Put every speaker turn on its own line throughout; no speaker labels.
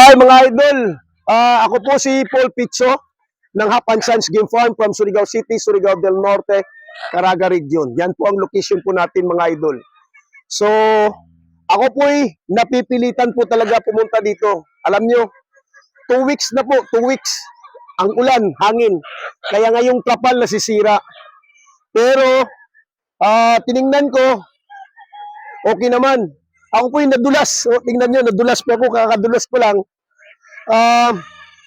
Hi mga idol, Ah, ako po si Paul Pizzo ng Hapan Sons Game Farm from Surigao City, Surigao del Norte, Caraga Region. Yan po ang location po natin mga idol. So, ako po ay napipilitan po talaga pumunta dito. Alam nyo, two weeks na po, two weeks. Ang ulan, hangin. Kaya ngayong kapal nasisira. Pero, ah tiningnan ko, okay naman. Ako po yung nadulas. O, tingnan nyo, nadulas po ako, kakadulas ko lang. Ah,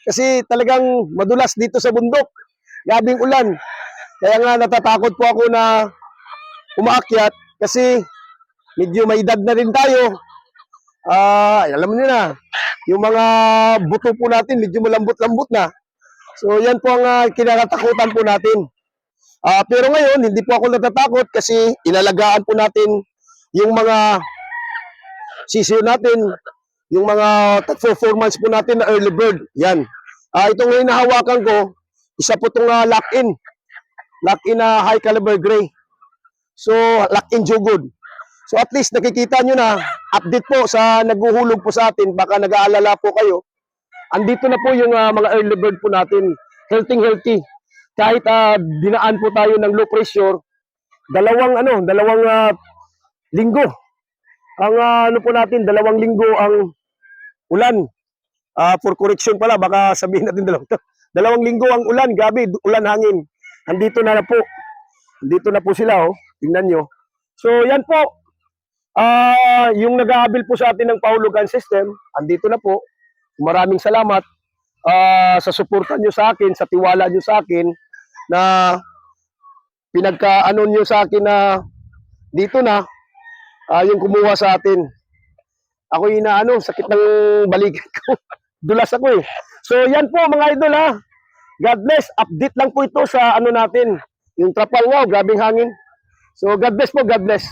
kasi talagang madulas dito sa bundok. Gabing ulan. Kaya nga natatakot po ako na umaakyat kasi medyo may edad na rin tayo. Ah, alam niyo na, yung mga buto po natin medyo malambot-lambot na. So yan po ang ah, kinakatakutan po natin. Ah, pero ngayon hindi po ako natatakot kasi inalagaan po natin yung mga sisiyo natin, yung mga performance po natin na early bird. Yan. Ah, itong ngayon nahawakan ko, isa po itong ah, lock-in. Lock-in na high caliber gray. So, lock-in jugod. So, at least nakikita nyo na, update po sa naghuhulog po sa atin, baka nag-aalala po kayo. Andito na po yung ah, mga early bird po natin. Healthy, healthy. Kahit ah, dinaan po tayo ng low pressure, dalawang ano, dalawang ah, linggo. Ang ah, ano po natin, dalawang linggo ang ulan. Ah, for correction pala, baka sabihin natin dalawang, dalawang linggo ang ulan, gabi, ulan hangin. Andito na, na po. Andito na po sila, oh. Tingnan nyo. So, yan po. Ah, yung nag-aabil po sa atin ng Paulugan System, andito na po. Maraming salamat ah, sa suporta nyo sa akin, sa tiwala nyo sa akin, na pinagka-ano nyo sa akin na dito na, ah, yung kumuha sa atin. Ako yung inaano, sakit ng balikat ko. Dulas ako eh. So yan po mga idol ha. God bless. Update lang po ito sa ano natin. Yung trapal wow, grabing hangin. So God bless po, God bless.